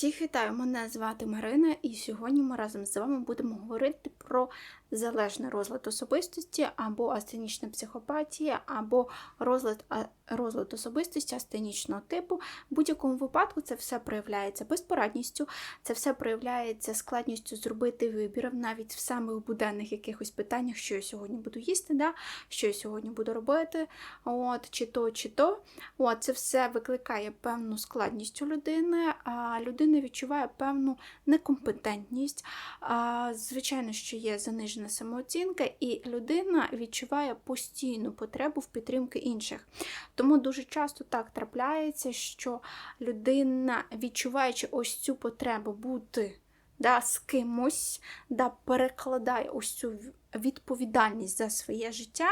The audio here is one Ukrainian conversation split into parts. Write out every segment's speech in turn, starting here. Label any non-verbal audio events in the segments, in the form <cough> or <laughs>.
Всіх вітаю! Мене звати Марина, і сьогодні ми разом з вами будемо говорити про залежний розлад особистості, або астенічна психопатія, або розлад, розлад особистості астенічного типу. В будь-якому випадку це все проявляється безпорадністю, це все проявляється складністю зробити вибір навіть в самих буденних якихось питаннях, що я сьогодні буду їсти, да? що я сьогодні буду робити, от, чи то, чи то. От, це все викликає певну складність у людини, а людина відчуває певну некомпетентність. А, звичайно, що є занижена самооцінка, і людина відчуває постійну потребу в підтримки інших. Тому дуже часто так трапляється, що людина, відчуваючи ось цю потребу бути да, з кимось, да, перекладає ось цю відповідальність за своє життя.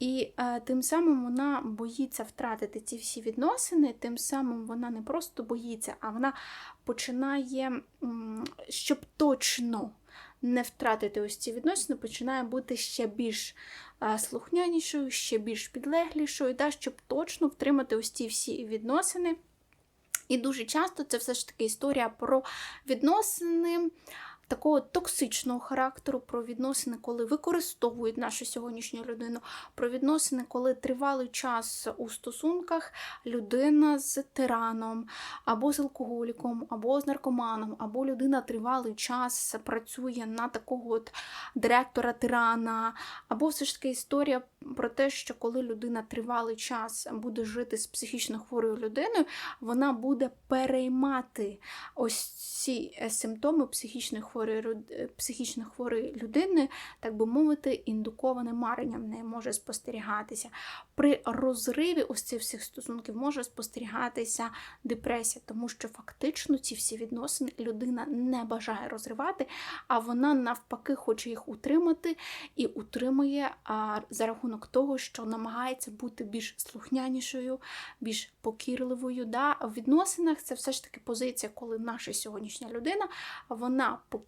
І е, тим самим вона боїться втратити ці всі відносини, тим самим вона не просто боїться, а вона починає, щоб точно не втратити ось ці відносини, починає бути ще більш слухнянішою, ще більш підлеглішою, да, щоб точно втримати ось ці всі відносини. І дуже часто це все ж таки історія про відносини такого токсичного характеру, про відносини, коли використовують нашу сьогоднішню людину, про відносини, коли тривалий час у стосунках людина з тираном, або з алкоголіком, або з наркоманом, або людина тривалий час працює на такого от директора тирана, або все ж таки історія про те, що коли людина тривалий час буде жити з психічно хворою людиною, вона буде переймати ось ці симптоми психічно хворої, е, психічно хворої людини, так би мовити, індуковане марення в неї може спостерігатися. При розриві ось цих всіх стосунків може спостерігатися депресія, тому що фактично ці всі відносини людина не бажає розривати, а вона навпаки хоче їх утримати і утримує а, за рахунок того, що намагається бути більш слухнянішою, більш покірливою. Да? В відносинах це все ж таки позиція, коли наша сьогоднішня людина вона покірна,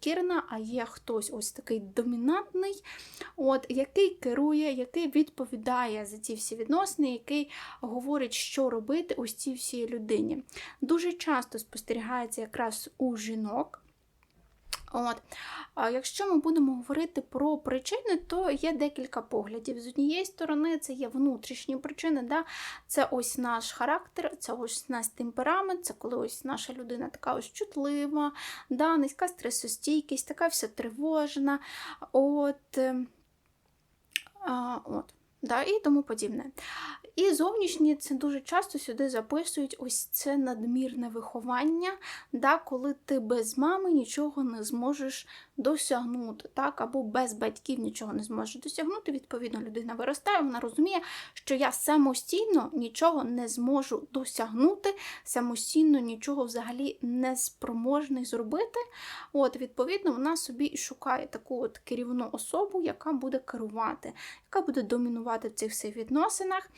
а є хтось ось такий домінантний, от, який керує, який відповідає за ці всі відносини, який говорить, що робити ось цій всій людині. Дуже часто спостерігається якраз у жінок. От. А якщо ми будемо говорити про причини, то є декілька поглядів. З однієї сторони, це є внутрішні причини, да? це ось наш характер, це ось наш темперамент, це коли ось наша людина така ось чутлива, да? низька стресостійкість, така вся тривожна. От, ем, а, от. Да, і тому подібне. І зовнішні це дуже часто сюди записують ось це надмірне виховання, да, коли ти без мами нічого не зможеш досягнути, так, або без батьків нічого не зможеш досягнути. Відповідно, людина виростає, вона розуміє, що я самостійно нічого не зможу досягнути, самостійно нічого взагалі не спроможний зробити. От, відповідно, вона собі і шукає таку от керівну особу, яка буде керувати, яка буде домінувати в цих всіх відносинах.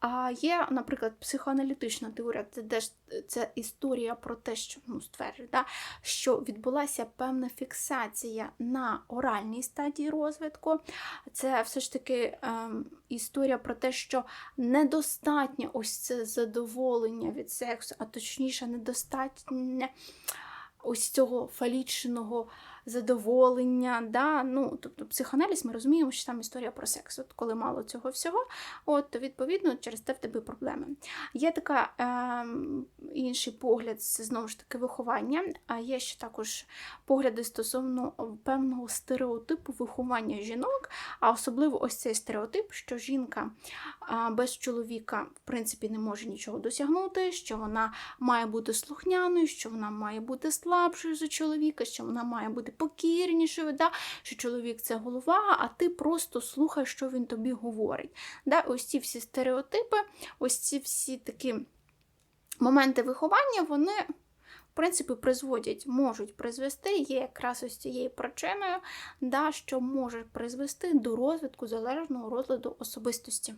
А є, наприклад, психоаналітична теорія, це теж це історія про те, що ну, стверджує, да, що відбулася певна фіксація на оральній стадії розвитку. Це все ж таки ем, історія про те, що недостатнє ось це задоволення від сексу, а точніше, недостатнє ось цього фалічного задоволення. Да? Ну, тобто психоаналіз ми розуміємо, що там історія про секс. От коли мало цього всього, от то відповідно через те в тебе проблеми. Є така е, інший погляд, знову ж таки виховання, а є ще також погляди стосовно певного стереотипу виховання жінок, а особливо ось цей стереотип, що жінка без чоловіка в принципі не може нічого досягнути, що вона має бути слухняною, що вона має бути слабшою за чоловіка, що вона має бути покірнішою, да? що чоловік це голова, а ти просто слухай, що він тобі говорить. Да? Ось ці всі стереотипи, ось ці всі такі моменти виховання, вони. Принципі, призводять, можуть призвести, є якраз ось цією причиною, да, що може призвести до розвитку залежного розладу особистості.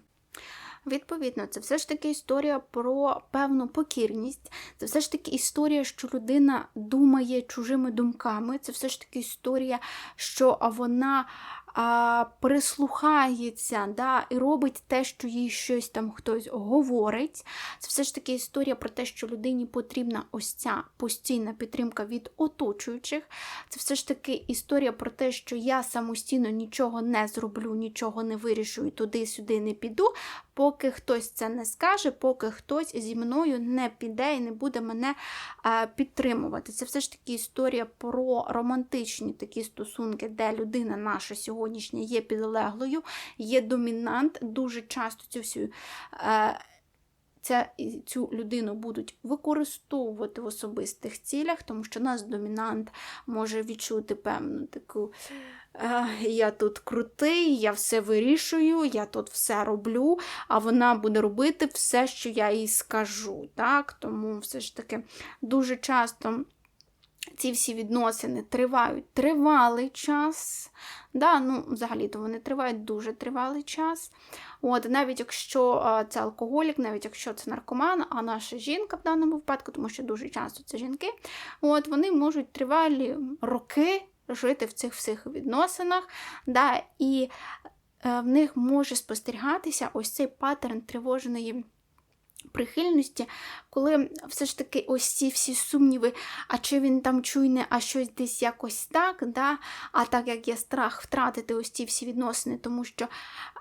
Відповідно, це все ж таки історія про певну покірність, це все ж таки історія, що людина думає чужими думками, це все ж таки історія, що вона а, прислухається да, і робить те, що їй щось там хтось говорить. Це все ж таки історія про те, що людині потрібна ось ця постійна підтримка від оточуючих. Це все ж таки історія про те, що я самостійно нічого не зроблю, нічого не вирішу і туди-сюди не піду, поки хтось це не скаже, поки хтось зі мною не піде і не буде мене а, підтримувати. Це все ж таки історія про романтичні такі стосунки, де людина наша сьогоднішня є підлеглою, є домінант. Дуже часто цю всю. А, Ця, Цю людину будуть використовувати в особистих цілях, тому що нас домінант може відчути певну таку я тут крутий, я все вирішую, я тут все роблю, а вона буде робити все, що я їй скажу. Так? Тому все ж таки дуже часто. Ці всі відносини тривають тривалий час. Да, ну, Взагалі-то вони тривають дуже тривалий час. От, Навіть якщо це алкоголік, навіть якщо це наркоман, а наша жінка в даному випадку, тому що дуже часто це жінки, от, вони можуть тривалі роки жити в цих всіх відносинах, да, і е, в них може спостерігатися ось цей паттерн тривожної. Прихильності, коли все ж таки ось ці всі сумніви, а чи він там чуйне, а щось десь якось так, да? а так як є страх втратити ось ці всі відносини, тому що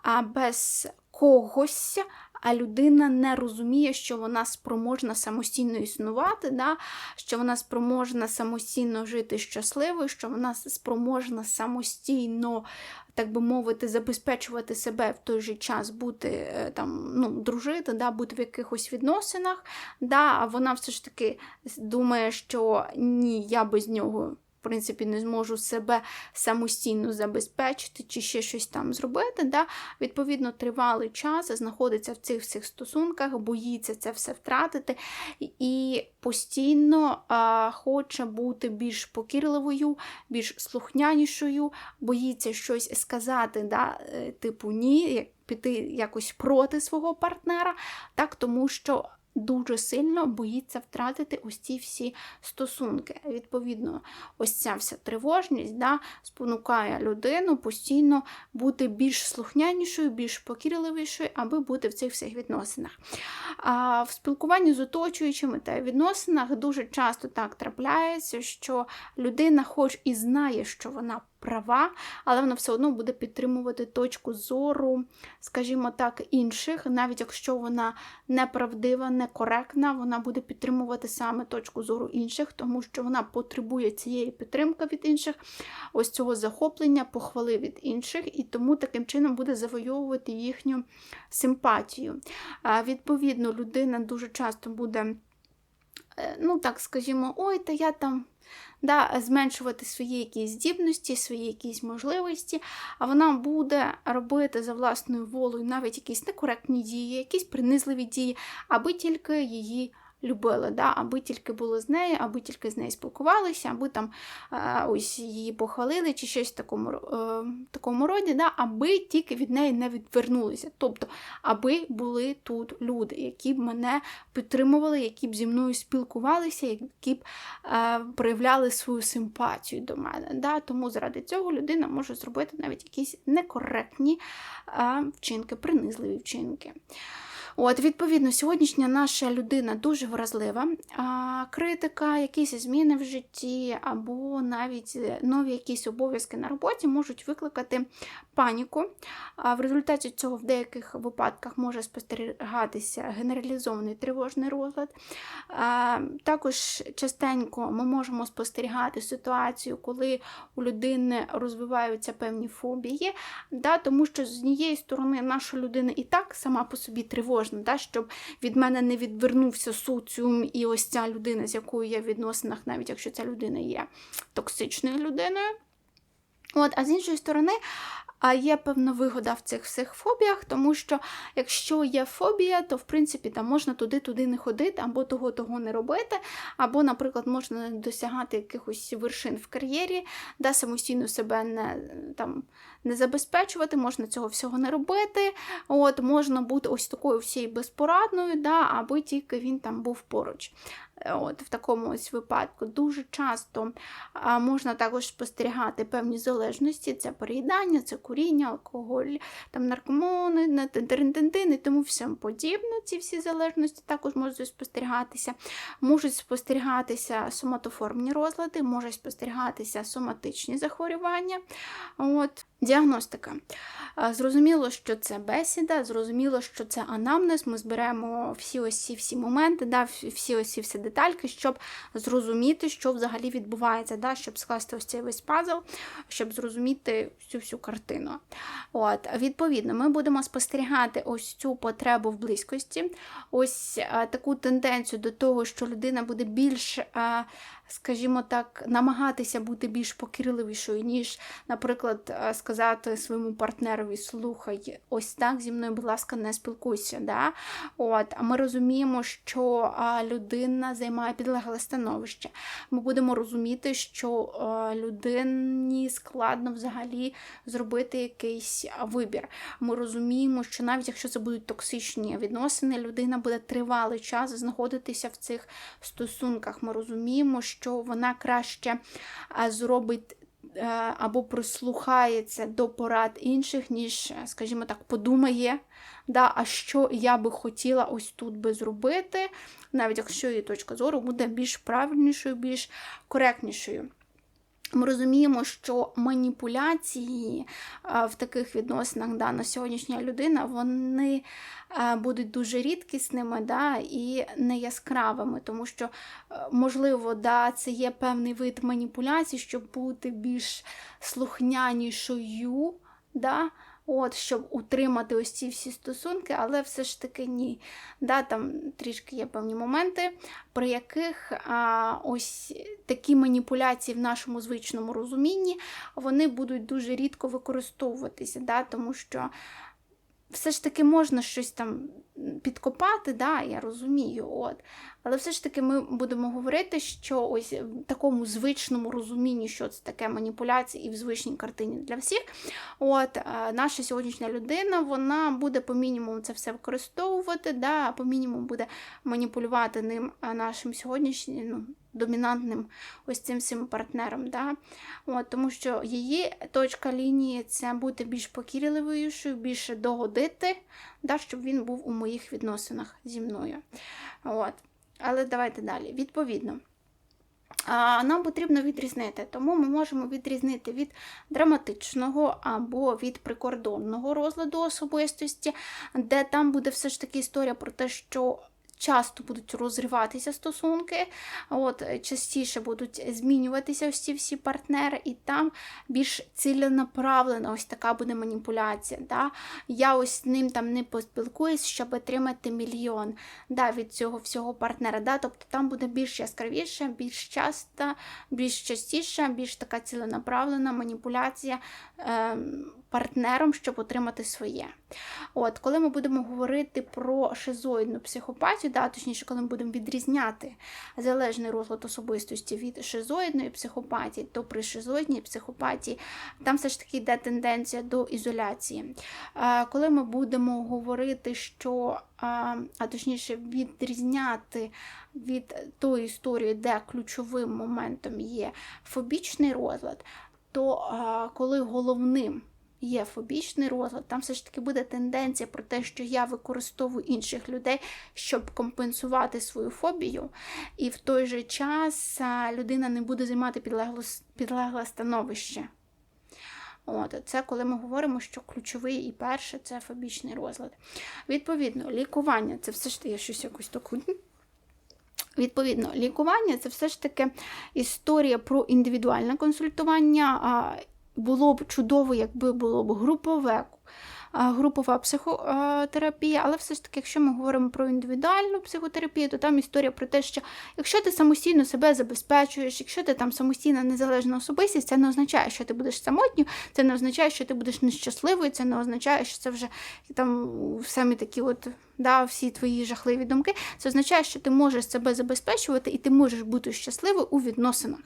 а, без когось а людина не розуміє, що вона спроможна самостійно існувати, да? що вона спроможна самостійно жити щасливо, що вона спроможна самостійно, так би мовити, забезпечувати себе в той же час, бути е, там, ну, дружити, да? бути в якихось відносинах. Да? А вона все ж таки думає, що ні, я без нього принципі, не зможу себе самостійно забезпечити чи ще щось там зробити. Да? Відповідно, тривалий час знаходиться в цих всіх стосунках, боїться це все втратити і постійно а, хоче бути більш покірливою, більш слухнянішою, боїться щось сказати, да? Е, типу ні, піти якось проти свого партнера, так, тому що дуже сильно боїться втратити ось ці всі стосунки. Відповідно, ось ця вся тривожність да, спонукає людину постійно бути більш слухнянішою, більш покірливішою, аби бути в цих всіх відносинах. А В спілкуванні з оточуючими та відносинах дуже часто так трапляється, що людина, хоч і знає, що вона права, але вона все одно буде підтримувати точку зору, скажімо так, інших, навіть якщо вона неправдива, некоректна, вона буде підтримувати саме точку зору інших, тому що вона потребує цієї підтримки від інших, ось цього захоплення, похвали від інших, і тому таким чином буде завойовувати їхню симпатію. Відповідно, людина дуже часто буде. Е, ну, так скажімо, ой, та я там да, зменшувати свої якісь здібності, свої якісь можливості, а вона буде робити за власною волею навіть якісь некоректні дії, якісь принизливі дії, аби тільки її любили, да, аби тільки були з нею, аби тільки з нею спілкувалися, аби там е, ось її похвалили чи щось в такому е, такому роді, да, аби тільки від неї не відвернулися. Тобто, аби були тут люди, які б мене підтримували, які б зі мною спілкувалися, які б е, проявляли свою симпатію до мене. Да. Тому заради цього людина може зробити навіть якісь некоректні е, вчинки, принизливі вчинки. От, Відповідно, сьогоднішня наша людина дуже вразлива. А, Критика, якісь зміни в житті, або навіть нові якісь обов'язки на роботі можуть викликати паніку. А В результаті цього в деяких випадках може спостерігатися генералізований тривожний розлад. А, Також частенько ми можемо спостерігати ситуацію, коли у людини розвиваються певні фобії, да, тому що з однієї сторони наша людина і так сама по собі тривожна можна, та, щоб від мене не відвернувся соціум і ось ця людина, з якою я в відносинах, навіть якщо ця людина є токсичною людиною. От, А з іншої сторони, а є певна вигода в цих всіх фобіях, тому що якщо є фобія, то в принципі там можна туди-туди не ходити, або того-того не робити, або, наприклад, можна досягати якихось вершин в кар'єрі, да, самостійно себе не там, не забезпечувати, можна цього всього не робити. От, Можна бути ось такою всією безпорадною, да, аби тільки він там був поруч. Е, От, В такому ось випадку дуже часто можна також спостерігати певні залежності: це переїдання, це куріння, алкоголь, там наркомони, тентин і тому все подібне. Ці всі залежності також можуть спостерігатися. Можуть спостерігатися соматоформні розлади, можуть спостерігатися соматичні захворювання. От. Діагностика. Зрозуміло, що це бесіда, зрозуміло, що це анамнез. Ми зберемо всі ось ці всі моменти, да, всі ось всі детальки, щоб зрозуміти, що взагалі відбувається, да, щоб скласти ось цей весь пазл, щоб зрозуміти всю всю картину. От, Відповідно, ми будемо спостерігати ось цю потребу в близькості, ось таку тенденцію до того, що людина буде більш. Скажімо так, намагатися бути більш покірливішою, ніж, наприклад, е, сказати своєму партнерові слухай, ось так зі мною, будь ласка, не спілкуйся. Да? От, А ми розуміємо, що людина займає підлегле становище. Ми будемо розуміти, що людині складно взагалі зробити якийсь вибір. Ми розуміємо, що навіть якщо це будуть токсичні відносини, людина буде тривалий час знаходитися в цих стосунках. Ми розуміємо, що вона краще зробить. Е, або прислухається до порад інших, ніж, скажімо так, подумає, да, а що я би хотіла ось тут би зробити, навіть якщо її точка зору буде більш правильнішою, більш коректнішою. Ми розуміємо, що маніпуляції в таких відносинах да, на сьогоднішня людина вони будуть дуже рідкісними да, і неяскравими, тому що, е, можливо, да, це є певний вид маніпуляцій, щоб бути більш слухнянішою. Да, От, щоб утримати ось ці всі стосунки, але все ж таки ні. Да, Там трішки є певні моменти, при яких а, ось такі маніпуляції в нашому звичному розумінні вони будуть дуже рідко використовуватися, да, тому що все ж таки можна щось там підкопати, да, я розумію. от. Але все ж таки ми будемо говорити, що ось в такому звичному розумінні, що це таке маніпуляція і в звичній картині для всіх. От Наша сьогоднішня людина вона буде по мінімуму це все використовувати, да, по мінімуму буде маніпулювати ним нашим сьогоднішнім. ну, Домінантним ось цим всім партнером. Да? От, Тому що її точка лінії це бути більш покірливою, більше догодити, да, щоб він був у моїх відносинах зі мною. От. Але давайте далі. Відповідно. Нам потрібно відрізнити, тому ми можемо відрізнити від драматичного або від прикордонного розладу особистості, де там буде все ж таки історія про те, що часто будуть розриватися стосунки, от, частіше будуть змінюватися ці всі партнери, і там більш ціленаправлена ось така буде маніпуляція. Да? Я ось з ним там не поспілкуюсь, щоб отримати мільйон да, від цього всього партнера. Да? Тобто там буде більш яскравіше, більш часто, більш частіше, більш така ціленаправлена маніпуляція. Е партнером, щоб отримати своє. От, Коли ми будемо говорити про шизоїдну психопатію, да, точніше, коли ми будемо відрізняти залежний розлад особистості від шизоїдної психопатії, то при шизоїдній психопатії там все ж таки йде тенденція до ізоляції. Коли ми будемо говорити, що, а точніше, відрізняти від тої історії, де ключовим моментом є фобічний розлад, то коли головним є фобічний розлад, там все ж таки буде тенденція про те, що я використовую інших людей, щоб компенсувати свою фобію, і в той же час людина не буде займати підлегле, підлегле становище. От, Це коли ми говоримо, що ключовий і перше це фобічний розлад. Відповідно, лікування це все ж таки щось якось таку. Відповідно, лікування це все ж таки історія про індивідуальне консультування було б чудово, якби було б групове. Групова психотерапія, але все ж таки, якщо ми говоримо про індивідуальну психотерапію, то там історія про те, що якщо ти самостійно себе забезпечуєш, якщо ти там самостійна незалежна особистість, це не означає, що ти будеш самотньою, це не означає, що ти будеш нещасливою, це не означає, що це вже там самі такі от да, всі твої жахливі думки, це означає, що ти можеш себе забезпечувати і ти можеш бути щасливий у відносинах.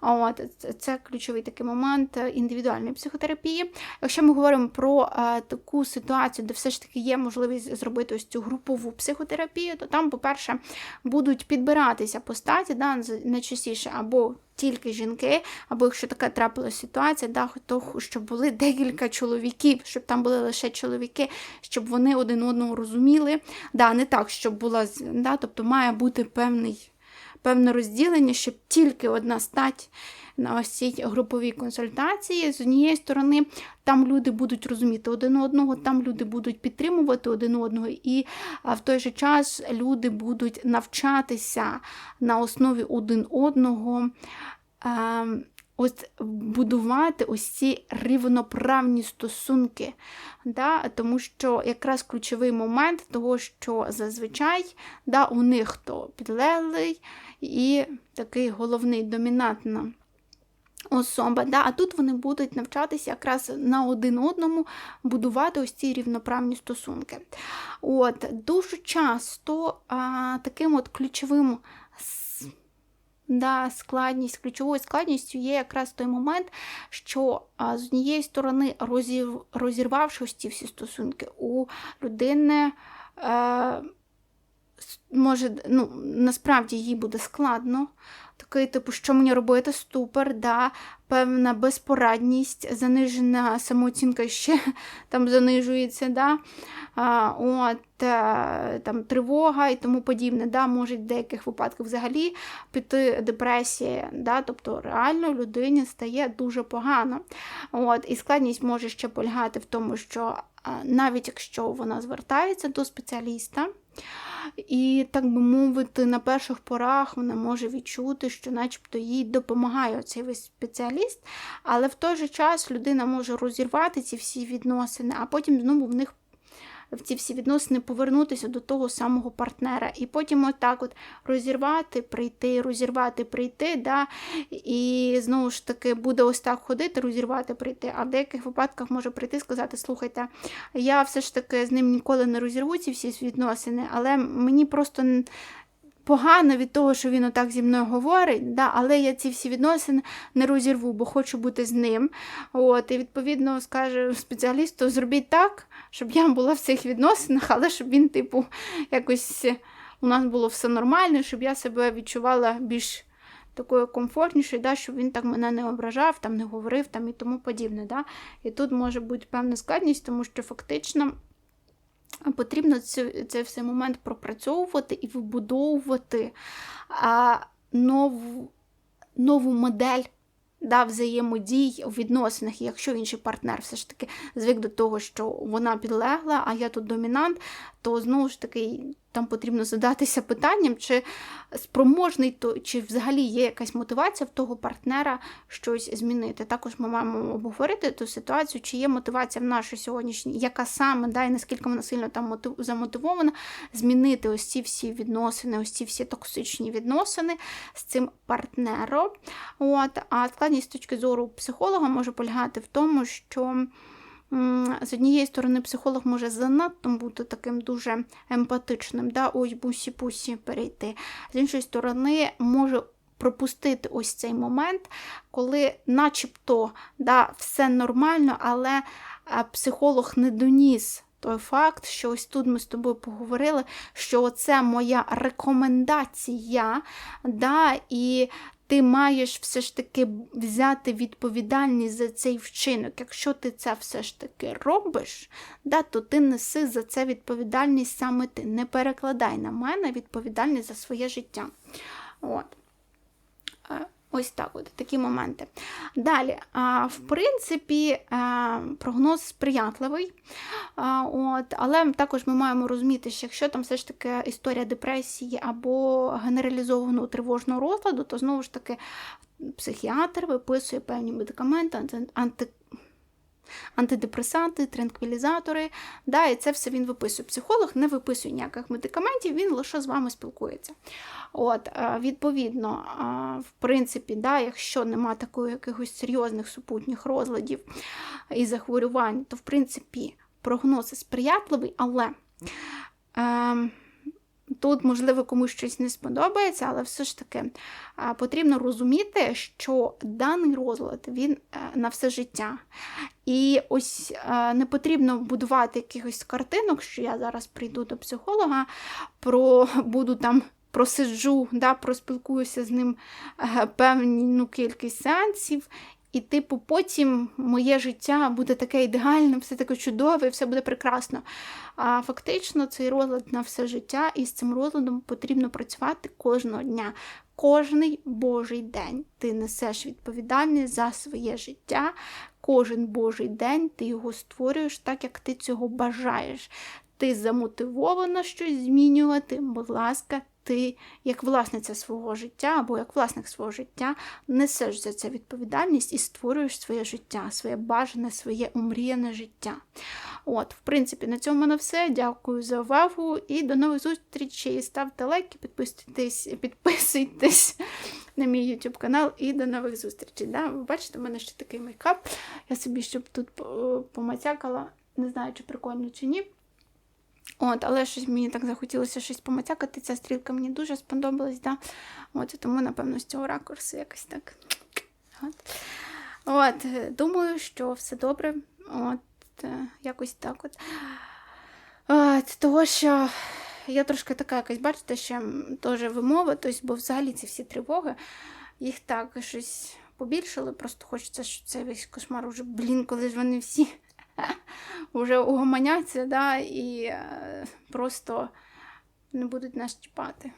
От, Це ключовий такий момент індивідуальної психотерапії. Якщо ми говоримо про а, таку ситуацію, де все ж таки є можливість зробити ось цю групову психотерапію, то там, по-перше, будуть підбиратися постаті, да, найчастіше або тільки жінки, або якщо така трапилася ситуація, да, то щоб були декілька чоловіків, щоб там були лише чоловіки, щоб вони один одного розуміли. Да, Не так, щоб була, да, тобто має бути певний, певне розділення, щоб тільки одна стать. На ось цій груповій консультації. З однієї сторони, там люди будуть розуміти один одного, там люди будуть підтримувати один одного, і в той же час люди будуть навчатися на основі один одного. Ось будувати ось ці рівноправні стосунки. Да? Тому що якраз ключовий момент того, що зазвичай да, у них то підлеглий і такий головний домінантна особа. Да? А тут вони будуть навчатися якраз на один одному будувати ось ці рівноправні стосунки. От, Дуже часто а, таким от ключовим да, складність, ключовою складністю є якраз той момент, що а, з однієї сторони, розірвавши ці всі стосунки, у людини. Е, Може, ну, насправді їй буде складно, такий, типу, що мені робити, ступор, да, певна безпорадність, занижена самооцінка ще <laughs> там занижується, да, а, от, е, там, тривога і тому подібне. Да, Може в деяких випадках взагалі піти депресія, да, тобто реально людині стає дуже погано. От, І складність може ще полягати в тому, що навіть якщо вона звертається до спеціаліста, і, так би мовити, на перших порах вона може відчути, що начебто їй допомагає цей весь спеціаліст, але в той же час людина може розірвати ці всі відносини, а потім знову в них в ці всі відносини повернутися до того самого партнера. І потім отак от розірвати, прийти, розірвати, прийти. да, І знову ж таки буде ось так ходити, розірвати, прийти. А в деяких випадках може прийти і сказати: слухайте, я все ж таки з ним ніколи не розірву ці всі відносини, але мені просто погано від того, що він отак зі мною говорить, да, але я ці всі відносини не розірву, бо хочу бути з ним. От, І відповідно скаже спеціалісту, зробіть так, щоб я була в цих відносинах, але щоб він, типу, якось у нас було все нормально, щоб я себе відчувала більш такою комфортнішою, да, щоб він так мене не ображав, там не говорив там і тому подібне. Да. І тут може бути певна складність, тому що фактично. Потрібно цей, цей все момент пропрацьовувати і вибудовувати а, нову, нову модель да, взаємодій у відносинах, якщо інший партнер все ж таки звик до того, що вона підлегла, а я тут домінант, то знову ж таки там потрібно задатися питанням, чи спроможний то, чи взагалі є якась мотивація в того партнера щось змінити. Також ми маємо обговорити ту ситуацію, чи є мотивація в нашій сьогоднішній, яка саме да, і наскільки вона сильно там замотивована, змінити ось ці всі відносини, ось ці всі токсичні відносини з цим партнером. От, А складність з точки зору психолога може полягати в тому, що. З однієї сторони, психолог може занадто бути таким дуже емпатичним, да, ой, бусі-пусі перейти. З іншої сторони, може пропустити ось цей момент, коли начебто да, все нормально, але психолог не доніс. Той факт, що ось тут ми з тобою поговорили, що це моя рекомендація, да, і ти маєш все ж таки взяти відповідальність за цей вчинок. Якщо ти це все ж таки робиш, да, то ти неси за це відповідальність саме ти. Не перекладай на мене відповідальність за своє життя. От. Ось так, от такі моменти. Далі, в принципі, прогноз сприятливий, от, але також ми маємо розуміти, що якщо там все ж таки історія депресії або генералізованого тривожного розладу, то знову ж таки психіатр виписує певні медикаменти, антидепресанти, транквілізатори. Да, І це все він виписує. Психолог не виписує ніяких медикаментів, він лише з вами спілкується. От, е, Відповідно, е, в принципі, да, якщо нема такої якихось серйозних супутніх розладів і захворювань, то в принципі прогноз сприятливий, але Ем, Тут, можливо, комусь щось не сподобається, але все ж таки потрібно розуміти, що даний розлад він е, на все життя. І ось е, не потрібно будувати якихось картинок, що я зараз прийду до психолога, про буду там. Просиджу, да, проспілкуюся з ним е, певну кількість сеансів, і, типу, потім моє життя буде таке ідеальне, все таке чудове, все буде прекрасно. А фактично цей розлад на все життя, і з цим розладом потрібно працювати кожного дня. Кожний божий день ти несеш відповідальність за своє життя. Кожен божий день ти його створюєш так, як ти цього бажаєш. Ти замотивована щось змінювати, будь ласка, ти, як власниця свого життя або як власник свого життя, несеш за це відповідальність і створюєш своє життя, своє бажане, своє умріяне життя. От, в принципі, на цьому в мене все. Дякую за увагу і до нових зустрічей. Ставте лайки, підписуйтесь, підписуйтесь на мій YouTube канал і до нових зустрічей. Да? Ви бачите, в мене ще такий мейкап. Я собі щоб тут помацякала, не знаю, чи прикольно, чи ні. От, Але щось мені так захотілося щось помацякати. Ця стрілка мені дуже сподобалась. Да? От, Тому, напевно, з цього ракурсу якось так. От. От, Думаю, що все добре. От, Якось так от. От, Того, що я трошки така якась, бачите, ще теж вимова, тобто, бо взагалі ці всі тривоги, їх так щось побільшили. Просто хочеться, щоб цей весь кошмар уже, блін, коли ж вони всі <laughs> вже угомоняться, да, і е, просто не будуть нас чіпати.